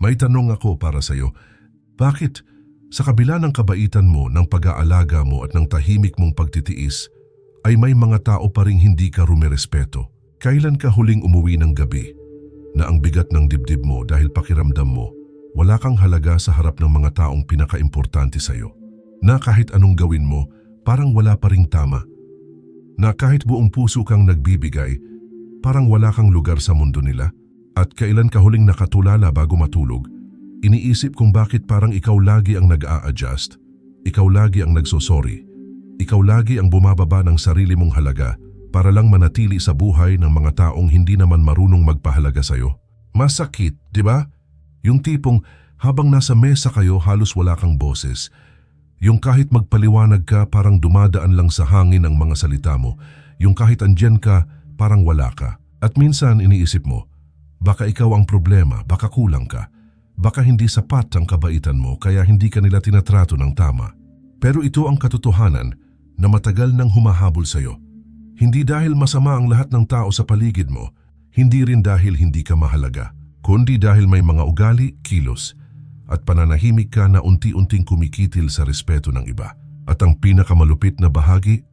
May tanong ako para sa'yo. Bakit sa kabila ng kabaitan mo, ng pag-aalaga mo at ng tahimik mong pagtitiis, ay may mga tao pa rin hindi ka rumerespeto? Kailan ka huling umuwi ng gabi na ang bigat ng dibdib mo dahil pakiramdam mo, wala kang halaga sa harap ng mga taong pinakaimportante sa'yo? Na kahit anong gawin mo, parang wala pa ring tama? Na kahit buong puso kang nagbibigay, parang wala kang lugar sa mundo nila? At kailan ka huling nakatulala bago matulog, iniisip kung bakit parang ikaw lagi ang nag-a-adjust, ikaw lagi ang nagsosorry, ikaw lagi ang bumababa ng sarili mong halaga para lang manatili sa buhay ng mga taong hindi naman marunong magpahalaga sa'yo. Masakit, di ba? Yung tipong habang nasa mesa kayo halos wala kang boses. Yung kahit magpaliwanag ka parang dumadaan lang sa hangin ang mga salita mo. Yung kahit andyan ka parang wala ka. At minsan iniisip mo, baka ikaw ang problema, baka kulang ka. Baka hindi sapat ang kabaitan mo kaya hindi ka nila tinatrato ng tama. Pero ito ang katotohanan na matagal nang humahabol sa'yo. Hindi dahil masama ang lahat ng tao sa paligid mo, hindi rin dahil hindi ka mahalaga, kundi dahil may mga ugali, kilos, at pananahimik ka na unti-unting kumikitil sa respeto ng iba. At ang pinakamalupit na bahagi,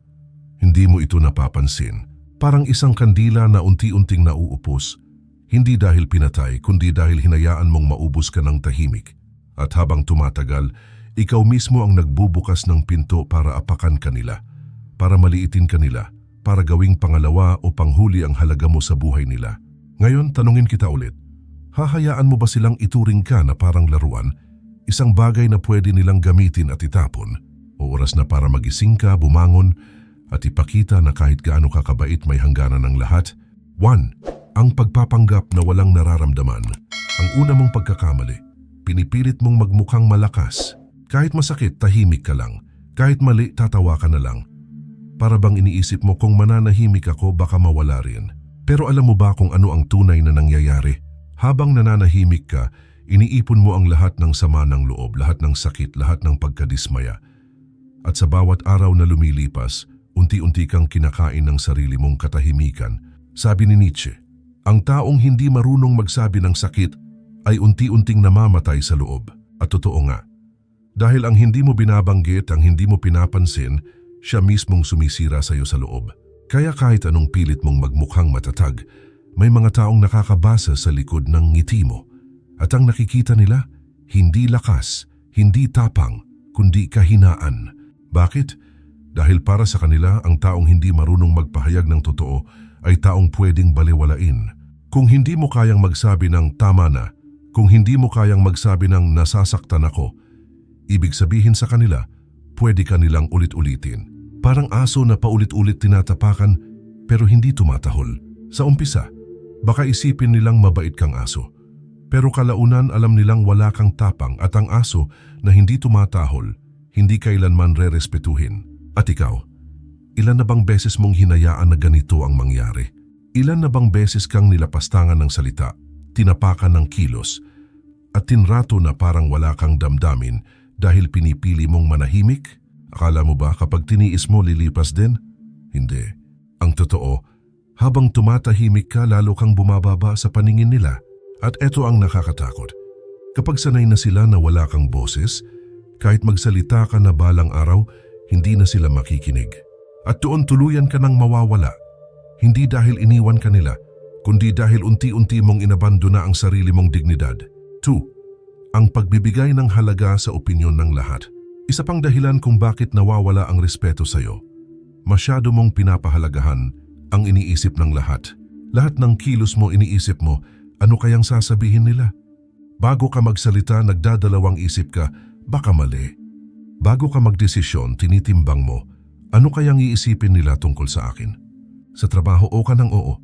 hindi mo ito napapansin. Parang isang kandila na unti-unting nauupos, hindi dahil pinatay kundi dahil hinayaan mong maubos ka ng tahimik. At habang tumatagal, ikaw mismo ang nagbubukas ng pinto para apakan kanila, para maliitin kanila, para gawing pangalawa o panghuli ang halaga mo sa buhay nila. Ngayon, tanungin kita ulit. Hahayaan mo ba silang ituring ka na parang laruan, isang bagay na pwede nilang gamitin at itapon, o oras na para magising ka, bumangon, at ipakita na kahit gaano kakabait may hangganan ng lahat? 1. Ang pagpapanggap na walang nararamdaman. Ang una mong pagkakamali, pinipilit mong magmukhang malakas. Kahit masakit, tahimik ka lang. Kahit mali, tatawa ka na lang. Para bang iniisip mo kung mananahimik ako baka mawala rin. Pero alam mo ba kung ano ang tunay na nangyayari? Habang nananahimik ka, iniipon mo ang lahat ng sama ng loob, lahat ng sakit, lahat ng pagkadismaya. At sa bawat araw na lumilipas, unti-unti kang kinakain ng sarili mong katahimikan. Sabi ni Nietzsche, ang taong hindi marunong magsabi ng sakit ay unti-unting namamatay sa loob. At totoo nga, dahil ang hindi mo binabanggit, ang hindi mo pinapansin, siya mismong sumisira sa iyo sa loob. Kaya kahit anong pilit mong magmukhang matatag, may mga taong nakakabasa sa likod ng ngiti mo. At ang nakikita nila, hindi lakas, hindi tapang, kundi kahinaan. Bakit? Dahil para sa kanila, ang taong hindi marunong magpahayag ng totoo ay taong pwedeng baliwalain. Kung hindi mo kayang magsabi ng tama na, kung hindi mo kayang magsabi ng nasasaktan ako, Ibig sabihin sa kanila, pwede ka nilang ulit-ulitin. Parang aso na paulit-ulit tinatapakan pero hindi tumatahol. Sa umpisa, baka isipin nilang mabait kang aso. Pero kalaunan alam nilang wala kang tapang at ang aso na hindi tumatahol, hindi kailanman re-respetuhin. At ikaw, ilan na bang beses mong hinayaan na ganito ang mangyari? Ilan na bang beses kang nilapastangan ng salita, tinapakan ng kilos, at tinrato na parang wala kang damdamin dahil pinipili mong manahimik? Akala mo ba kapag tiniis mo lilipas din? Hindi. Ang totoo, habang tumatahimik ka lalo kang bumababa sa paningin nila. At eto ang nakakatakot. Kapag sanay na sila na wala kang boses, kahit magsalita ka na balang araw, hindi na sila makikinig. At doon tuluyan ka nang mawawala. Hindi dahil iniwan ka nila, kundi dahil unti-unti mong inabandona ang sarili mong dignidad. 2 ang pagbibigay ng halaga sa opinyon ng lahat. Isa pang dahilan kung bakit nawawala ang respeto sa iyo. Masyado mong pinapahalagahan ang iniisip ng lahat. Lahat ng kilos mo iniisip mo, ano kayang sasabihin nila? Bago ka magsalita, nagdadalawang isip ka, baka mali. Bago ka magdesisyon, tinitimbang mo, ano kayang iisipin nila tungkol sa akin? Sa trabaho o ka ng oo.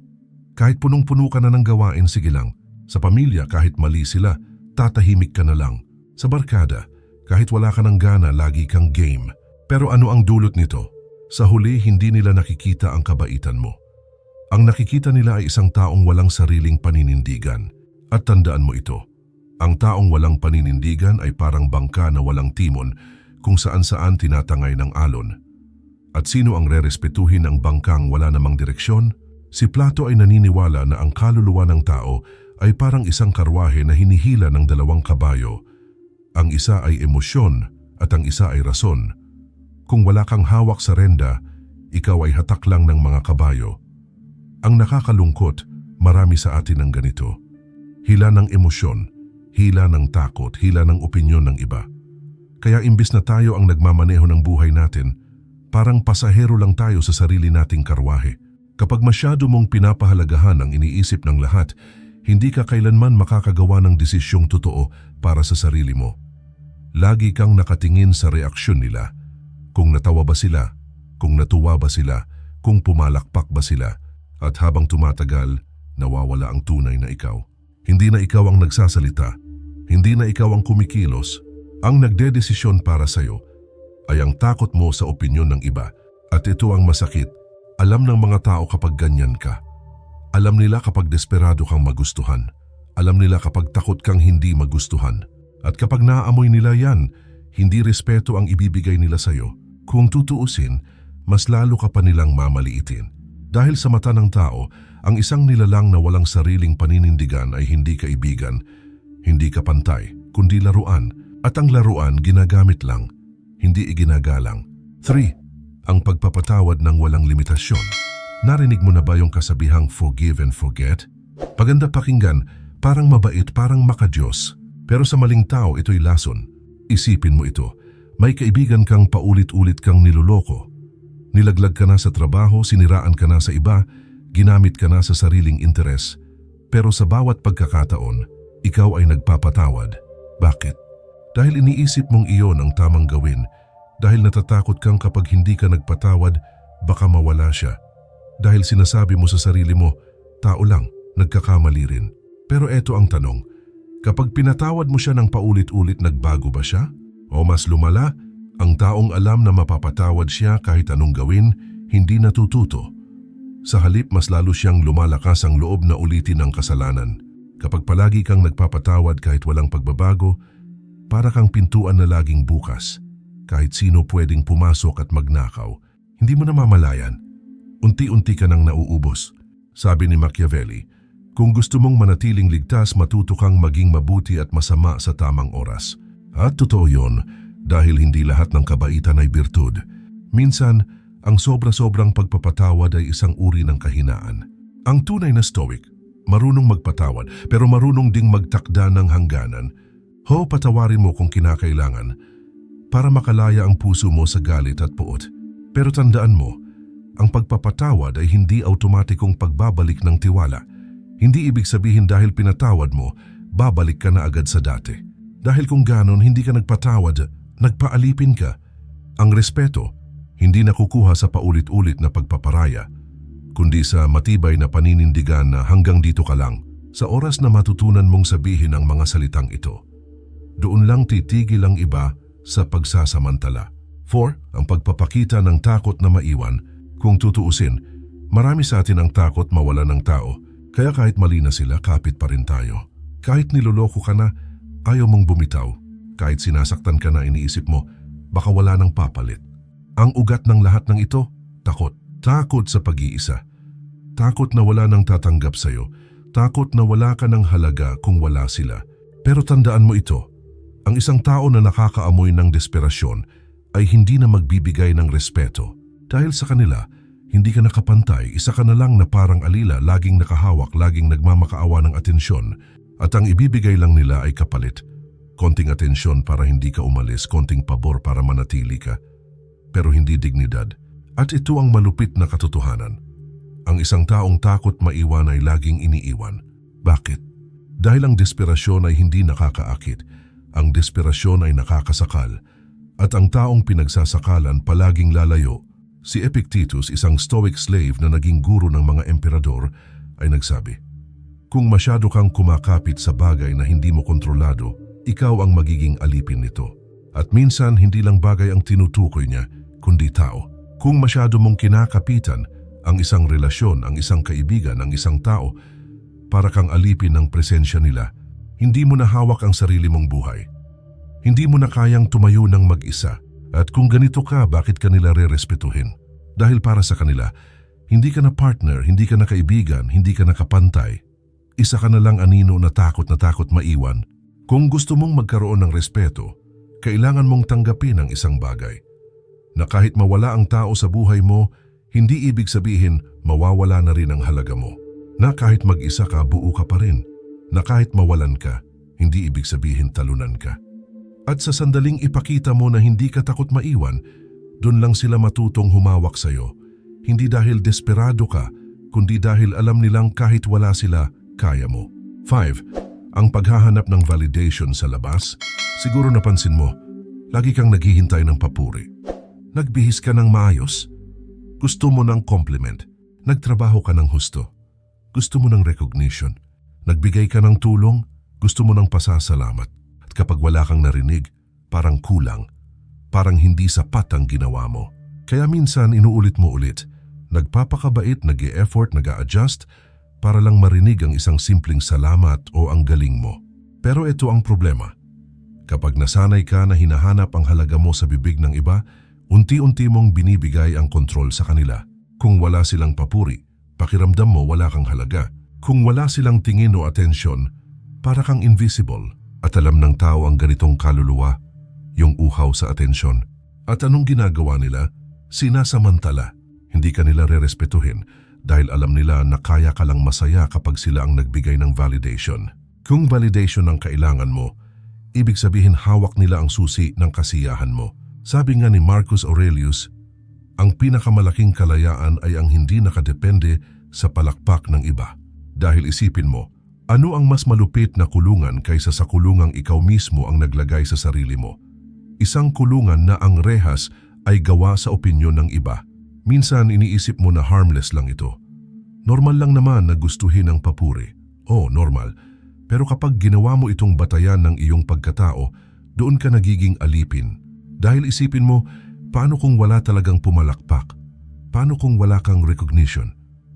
Kahit punong-puno ka na ng gawain, sige lang. Sa pamilya, kahit mali sila, tatahimik ka na lang. Sa barkada, kahit wala ka ng gana, lagi kang game. Pero ano ang dulot nito? Sa huli, hindi nila nakikita ang kabaitan mo. Ang nakikita nila ay isang taong walang sariling paninindigan. At tandaan mo ito, ang taong walang paninindigan ay parang bangka na walang timon kung saan-saan tinatangay ng alon. At sino ang rerespetuhin ng bangkang wala namang direksyon? Si Plato ay naniniwala na ang kaluluwa ng tao ay parang isang karwahe na hinihila ng dalawang kabayo. Ang isa ay emosyon at ang isa ay rason. Kung wala kang hawak sa renda, ikaw ay hatak lang ng mga kabayo. Ang nakakalungkot, marami sa atin ang ganito. Hila ng emosyon, hila ng takot, hila ng opinyon ng iba. Kaya imbis na tayo ang nagmamaneho ng buhay natin, parang pasahero lang tayo sa sarili nating karwahe. Kapag masyado mong pinapahalagahan ang iniisip ng lahat, hindi ka kailanman makakagawa ng desisyong totoo para sa sarili mo. Lagi kang nakatingin sa reaksyon nila. Kung natawa ba sila, kung natuwa ba sila, kung pumalakpak ba sila, at habang tumatagal, nawawala ang tunay na ikaw. Hindi na ikaw ang nagsasalita, hindi na ikaw ang kumikilos, ang nagdedesisyon para sa'yo ay ang takot mo sa opinyon ng iba. At ito ang masakit, alam ng mga tao kapag ganyan ka. Alam nila kapag desperado kang magustuhan. Alam nila kapag takot kang hindi magustuhan. At kapag naaamoy nila yan, hindi respeto ang ibibigay nila sa'yo. Kung tutuusin, mas lalo ka pa nilang mamaliitin. Dahil sa mata ng tao, ang isang nilalang na walang sariling paninindigan ay hindi kaibigan, hindi ka pantay, kundi laruan. At ang laruan ginagamin lang, hindi iginagalang. 3. Ang pagpapatawad ng walang limitasyon. Narinig mo na ba yung kasabihang forgive and forget? Paganda pakinggan, parang mabait, parang makadiyos. Pero sa maling tao ito'y lason. Isipin mo ito, may kaibigan kang paulit-ulit kang niloloko. Nilaglag ka na sa trabaho, siniraan ka na sa iba, ginamit ka na sa sariling interes. Pero sa bawat pagkakataon, ikaw ay nagpapatawad. Bakit? Dahil iniisip mong iyon ang tamang gawin, dahil natatakot kang kapag hindi ka nagpatawad, baka mawala siya. Dahil sinasabi mo sa sarili mo, tao lang, nagkakamali rin. Pero eto ang tanong, kapag pinatawad mo siya ng paulit-ulit nagbago ba siya? O mas lumala, ang taong alam na mapapatawad siya kahit anong gawin, hindi natututo. Sa halip mas lalo siyang lumalakas ang loob na ulitin ang kasalanan. Kapag palagi kang nagpapatawad kahit walang pagbabago, para kang pintuan na laging bukas. Kahit sino pwedeng pumasok at magnakaw, hindi mo namamalayan. Unti-unti ka nang nauubos. Sabi ni Machiavelli, kung gusto mong manatiling ligtas, matuto kang maging mabuti at masama sa tamang oras. At totoo yon, dahil hindi lahat ng kabaitan ay birtud. Minsan, ang sobra-sobrang pagpapatawad ay isang uri ng kahinaan. Ang tunay na stoic, marunong magpatawad pero marunong ding magtakda ng hangganan Ho, patawarin mo kung kinakailangan para makalaya ang puso mo sa galit at puot. Pero tandaan mo, ang pagpapatawad ay hindi automatikong pagbabalik ng tiwala. Hindi ibig sabihin dahil pinatawad mo, babalik ka na agad sa dati. Dahil kung ganon hindi ka nagpatawad, nagpaalipin ka. Ang respeto, hindi nakukuha sa paulit-ulit na pagpaparaya, kundi sa matibay na paninindigan na hanggang dito ka lang, sa oras na matutunan mong sabihin ang mga salitang ito doon lang titigil ang iba sa pagsasamantala. 4. Ang pagpapakita ng takot na maiwan. Kung tutuusin, marami sa atin ang takot mawala ng tao, kaya kahit mali na sila, kapit pa rin tayo. Kahit niloloko ka na, ayaw mong bumitaw. Kahit sinasaktan ka na iniisip mo, baka wala nang papalit. Ang ugat ng lahat ng ito, takot. Takot sa pag-iisa. Takot na wala nang tatanggap sa'yo. Takot na wala ka ng halaga kung wala sila. Pero tandaan mo ito, ang isang tao na nakakaamoy ng desperasyon ay hindi na magbibigay ng respeto. Dahil sa kanila, hindi ka nakapantay, isa ka na lang na parang alila, laging nakahawak, laging nagmamakaawa ng atensyon. At ang ibibigay lang nila ay kapalit. Konting atensyon para hindi ka umalis, konting pabor para manatili ka. Pero hindi dignidad. At ito ang malupit na katotohanan. Ang isang taong takot maiwan ay laging iniiwan. Bakit? Dahil ang desperasyon ay hindi nakakaakit, ang desperasyon ay nakakasakal at ang taong pinagsasakalan palaging lalayo. Si Epictetus, isang stoic slave na naging guro ng mga emperador, ay nagsabi, Kung masyado kang kumakapit sa bagay na hindi mo kontrolado, ikaw ang magiging alipin nito. At minsan hindi lang bagay ang tinutukoy niya, kundi tao. Kung masyado mong kinakapitan ang isang relasyon, ang isang kaibigan, ang isang tao, para kang alipin ng presensya nila, hindi mo na hawak ang sarili mong buhay. Hindi mo na kayang tumayo ng mag-isa. At kung ganito ka, bakit kanila re-respetuhin? Dahil para sa kanila, hindi ka na partner, hindi ka na kaibigan, hindi ka na kapantay. Isa ka na lang anino na takot na takot maiwan. Kung gusto mong magkaroon ng respeto, kailangan mong tanggapin ang isang bagay. Na kahit mawala ang tao sa buhay mo, hindi ibig sabihin mawawala na rin ang halaga mo. Na kahit mag-isa ka, buo ka pa rin. Na kahit mawalan ka, hindi ibig sabihin talunan ka. At sa sandaling ipakita mo na hindi ka takot maiwan, doon lang sila matutong humawak sa'yo. Hindi dahil desperado ka, kundi dahil alam nilang kahit wala sila, kaya mo. 5. Ang paghahanap ng validation sa labas, siguro napansin mo, lagi kang naghihintay ng papuri. Nagbihis ka ng maayos. Gusto mo ng compliment. Nagtrabaho ka ng husto. Gusto mo ng recognition. Nagbigay ka ng tulong. Gusto mo ng pasasalamat. At kapag wala kang narinig, parang kulang. Parang hindi sapat ang ginawa mo. Kaya minsan inuulit mo ulit. Nagpapakabait, nag effort nag adjust para lang marinig ang isang simpleng salamat o ang galing mo. Pero ito ang problema. Kapag nasanay ka na hinahanap ang halaga mo sa bibig ng iba, unti-unti mong binibigay ang kontrol sa kanila. Kung wala silang papuri, pakiramdam mo wala kang halaga. Kung wala silang tingin o atensyon, para kang invisible. At alam ng tao ang ganitong kaluluwa, yung uhaw sa atensyon. At anong ginagawa nila? Sinasamantala. Hindi ka nila rerespetuhin dahil alam nila na kaya ka lang masaya kapag sila ang nagbigay ng validation. Kung validation ang kailangan mo, ibig sabihin hawak nila ang susi ng kasiyahan mo. Sabi nga ni Marcus Aurelius, ang pinakamalaking kalayaan ay ang hindi nakadepende sa palakpak ng iba. Dahil isipin mo, ano ang mas malupit na kulungan kaysa sa kulungang ikaw mismo ang naglagay sa sarili mo? Isang kulungan na ang rehas ay gawa sa opinyon ng iba. Minsan iniisip mo na harmless lang ito. Normal lang naman na gustuhin ang papuri. Oo, normal. Pero kapag ginawa mo itong batayan ng iyong pagkatao, doon ka nagiging alipin. Dahil isipin mo, paano kung wala talagang pumalakpak? Paano kung wala kang recognition?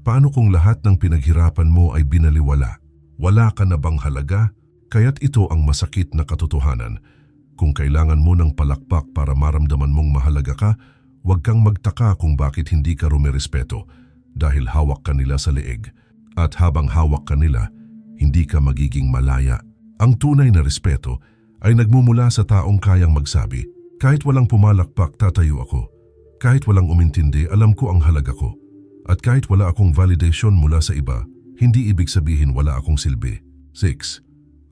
Paano kung lahat ng pinaghirapan mo ay binaliwala? Wala ka na bang halaga? Kaya't ito ang masakit na katotohanan. Kung kailangan mo ng palakpak para maramdaman mong mahalaga ka, huwag kang magtaka kung bakit hindi ka rumirespeto dahil hawak ka nila sa leeg. At habang hawak ka nila, hindi ka magiging malaya. Ang tunay na respeto ay nagmumula sa taong kayang magsabi, kahit walang pumalakpak tatayo ako. Kahit walang umintindi, alam ko ang halaga ko. At kahit wala akong validation mula sa iba, hindi ibig sabihin wala akong silbi. 6.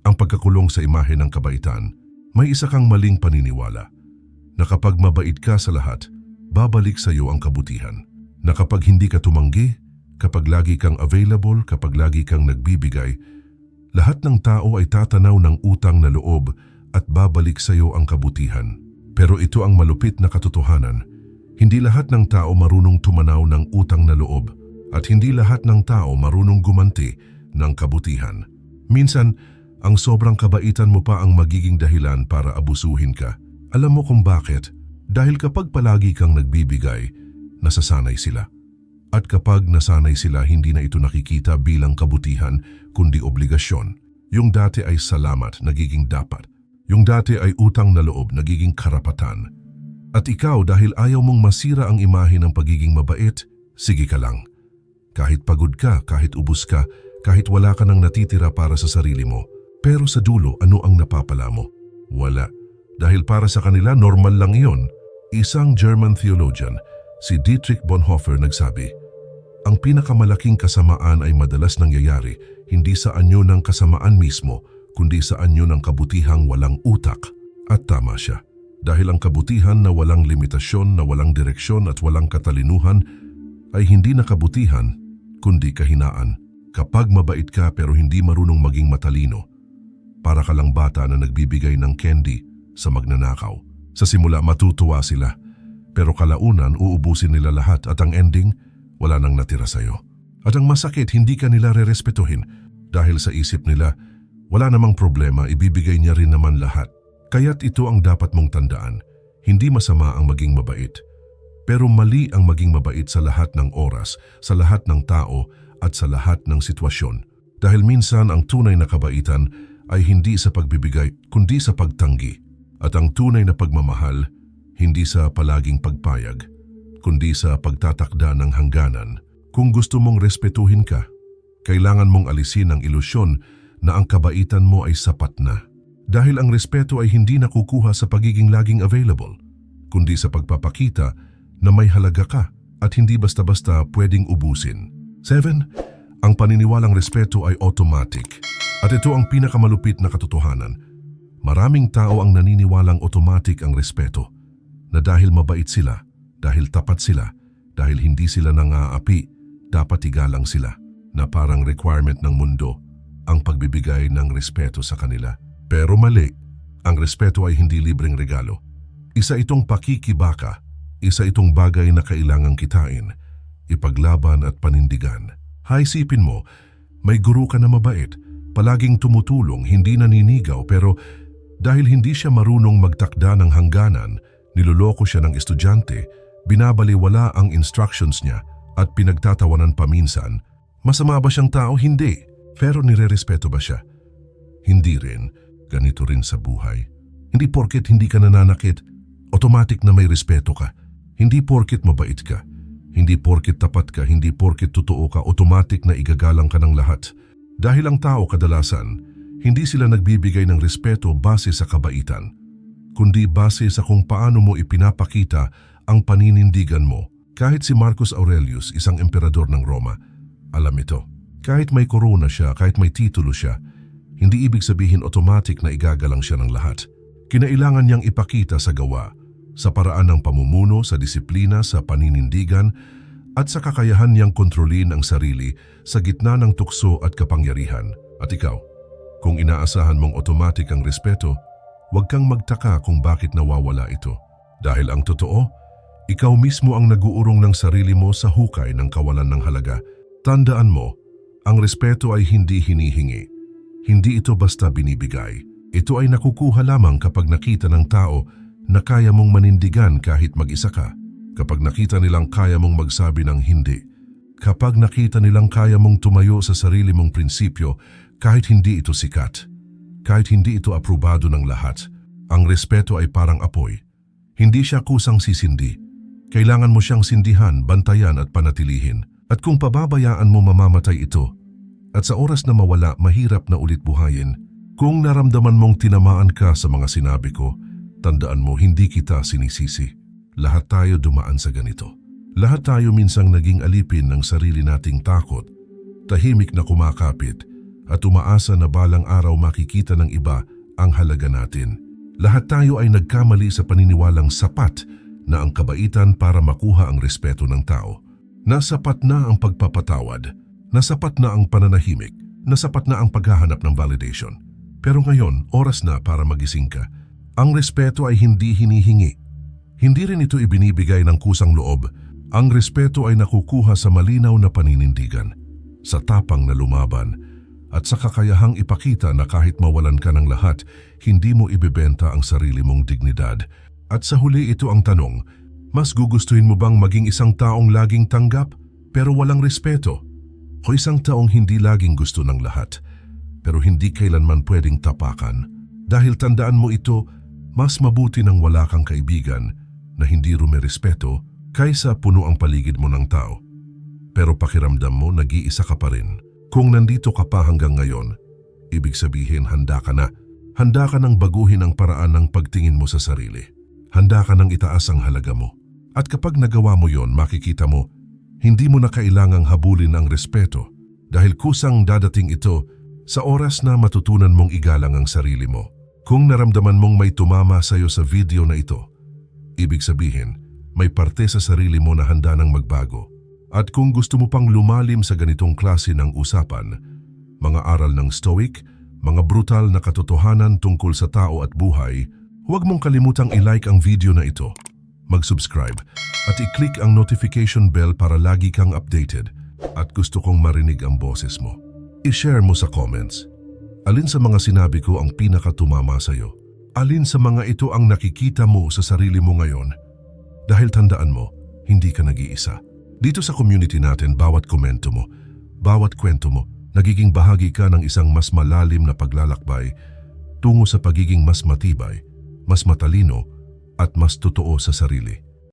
Ang pagkakulong sa imahe ng kabaitan may isa kang maling paniniwala na kapag mabait ka sa lahat, babalik sa iyo ang kabutihan. Na kapag hindi ka tumanggi, kapag lagi kang available, kapag lagi kang nagbibigay, lahat ng tao ay tatanaw ng utang na loob at babalik sa iyo ang kabutihan. Pero ito ang malupit na katotohanan. Hindi lahat ng tao marunong tumanaw ng utang na loob at hindi lahat ng tao marunong gumanti ng kabutihan. Minsan, ang sobrang kabaitan mo pa ang magiging dahilan para abusuhin ka. Alam mo kung bakit? Dahil kapag palagi kang nagbibigay, nasasanay sila. At kapag nasanay sila, hindi na ito nakikita bilang kabutihan, kundi obligasyon. Yung dati ay salamat, nagiging dapat. Yung dati ay utang na loob, nagiging karapatan. At ikaw dahil ayaw mong masira ang imahe ng pagiging mabait, sige ka lang. Kahit pagod ka, kahit ubus ka, kahit wala ka nang natitira para sa sarili mo, pero sa dulo, ano ang napapala mo? Wala. Dahil para sa kanila, normal lang iyon. Isang German theologian, si Dietrich Bonhoeffer nagsabi, Ang pinakamalaking kasamaan ay madalas nangyayari hindi sa anyo ng kasamaan mismo, kundi sa anyo ng kabutihang walang utak. At tama siya. Dahil ang kabutihan na walang limitasyon, na walang direksyon at walang katalinuhan ay hindi na kabutihan, kundi kahinaan. Kapag mabait ka pero hindi marunong maging matalino, para ka lang bata na nagbibigay ng candy sa magnanakaw. Sa simula matutuwa sila, pero kalaunan uubusin nila lahat at ang ending, wala nang natira sa'yo. At ang masakit, hindi ka nila rerespetuhin dahil sa isip nila, wala namang problema, ibibigay niya rin naman lahat. Kaya't ito ang dapat mong tandaan, hindi masama ang maging mabait. Pero mali ang maging mabait sa lahat ng oras, sa lahat ng tao at sa lahat ng sitwasyon. Dahil minsan ang tunay na kabaitan ay hindi sa pagbibigay kundi sa pagtanggi at ang tunay na pagmamahal hindi sa palaging pagpayag kundi sa pagtatakda ng hangganan. Kung gusto mong respetuhin ka, Kailangan mong alisin ang ilusyon na ang kabaitan mo ay sapat na. Dahil ang respeto ay hindi nakukuha sa pagiging laging available, kundi sa pagpapakita na may halaga ka at hindi basta-basta pwedeng ubusin. 7. Ang paniniwalang respeto ay automatic. At ito ang pinakamalupit na katotohanan. Maraming tao ang naniniwalang automatic ang respeto na dahil mabait sila, dahil tapat sila, dahil hindi sila nangaapi, dapat igalang sila na parang requirement ng mundo ang pagbibigay ng respeto sa kanila. Pero mali, ang respeto ay hindi libreng regalo. Isa itong pakikibaka, isa itong bagay na kailangang kitain, ipaglaban at panindigan. Haisipin mo, may guru ka na mabait, palaging tumutulong, hindi naninigaw pero dahil hindi siya marunong magtakda ng hangganan, niloloko siya ng estudyante, binabaliwala ang instructions niya at pinagtatawanan paminsan. Masama ba siyang tao? Hindi. Pero nirerespeto ba siya? Hindi rin. Ganito rin sa buhay. Hindi porket hindi ka nananakit, automatic na may respeto ka. Hindi porket mabait ka. Hindi porket tapat ka, hindi porket totoo ka, automatic na igagalang ka ng lahat. Dahil ang tao kadalasan, hindi sila nagbibigay ng respeto base sa kabaitan, kundi base sa kung paano mo ipinapakita ang paninindigan mo. Kahit si Marcus Aurelius, isang emperador ng Roma, alam ito. Kahit may korona siya, kahit may titulo siya, hindi ibig sabihin automatic na igagalang siya ng lahat. Kinailangan niyang ipakita sa gawa, sa paraan ng pamumuno, sa disiplina, sa paninindigan, at sa kakayahan niyang kontrolin ang sarili sa gitna ng tukso at kapangyarihan. At ikaw, kung inaasahan mong automatic ang respeto, huwag kang magtaka kung bakit nawawala ito. Dahil ang totoo, ikaw mismo ang naguurong ng sarili mo sa hukay ng kawalan ng halaga. Tandaan mo, ang respeto ay hindi hinihingi. Hindi ito basta binibigay. Ito ay nakukuha lamang kapag nakita ng tao na kaya mong manindigan kahit mag-isa ka. Kapag nakita nilang kaya mong magsabi ng hindi. Kapag nakita nilang kaya mong tumayo sa sarili mong prinsipyo kahit hindi ito sikat. Kahit hindi ito aprobado ng lahat. Ang respeto ay parang apoy. Hindi siya kusang sisindi. Kailangan mo siyang sindihan, bantayan at panatilihin. At kung pababayaan mo mamamatay ito, at sa oras na mawala, mahirap na ulit buhayin. Kung naramdaman mong tinamaan ka sa mga sinabi ko, tandaan mo hindi kita sinisisi. Lahat tayo dumaan sa ganito. Lahat tayo minsang naging alipin ng sarili nating takot, tahimik na kumakapit, at umaasa na balang araw makikita ng iba ang halaga natin. Lahat tayo ay nagkamali sa paniniwalang sapat na ang kabaitan para makuha ang respeto ng tao. Nasapat na ang pagpapatawad, nasapat na ang pananahimik, nasapat na ang paghahanap ng validation. Pero ngayon, oras na para magising ka. Ang respeto ay hindi hinihingi. Hindi rin ito ibinibigay ng kusang loob. Ang respeto ay nakukuha sa malinaw na paninindigan, sa tapang na lumaban, at sa kakayahang ipakita na kahit mawalan ka ng lahat, hindi mo ibebenta ang sarili mong dignidad. At sa huli ito ang tanong, mas gugustuhin mo bang maging isang taong laging tanggap pero walang respeto? O isang taong hindi laging gusto ng lahat pero hindi kailanman pwedeng tapakan. Dahil tandaan mo ito, mas mabuti nang wala kang kaibigan na hindi rumerespeto kaysa puno ang paligid mo ng tao. Pero pakiramdam mo nag-iisa ka pa rin. Kung nandito ka pa hanggang ngayon, ibig sabihin handa ka na. Handa ka nang baguhin ang paraan ng pagtingin mo sa sarili. Handa ka nang itaas ang halaga mo. At kapag nagawa mo yon, makikita mo hindi mo na kailangang habulin ang respeto dahil kusang dadating ito sa oras na matutunan mong igalang ang sarili mo. Kung naramdaman mong may tumama sa iyo sa video na ito, ibig sabihin may parte sa sarili mo na handa ng magbago. At kung gusto mo pang lumalim sa ganitong klase ng usapan, mga aral ng Stoic, mga brutal na katotohanan tungkol sa tao at buhay, huwag mong kalimutang i-like ang video na ito mag-subscribe at i-click ang notification bell para lagi kang updated at gusto kong marinig ang boses mo. I-share mo sa comments. Alin sa mga sinabi ko ang pinakatumama sa iyo? Alin sa mga ito ang nakikita mo sa sarili mo ngayon? Dahil tandaan mo, hindi ka nag-iisa. Dito sa community natin, bawat komento mo, bawat kwento mo, nagiging bahagi ka ng isang mas malalim na paglalakbay tungo sa pagiging mas matibay, mas matalino, at mas totoo sa sarili.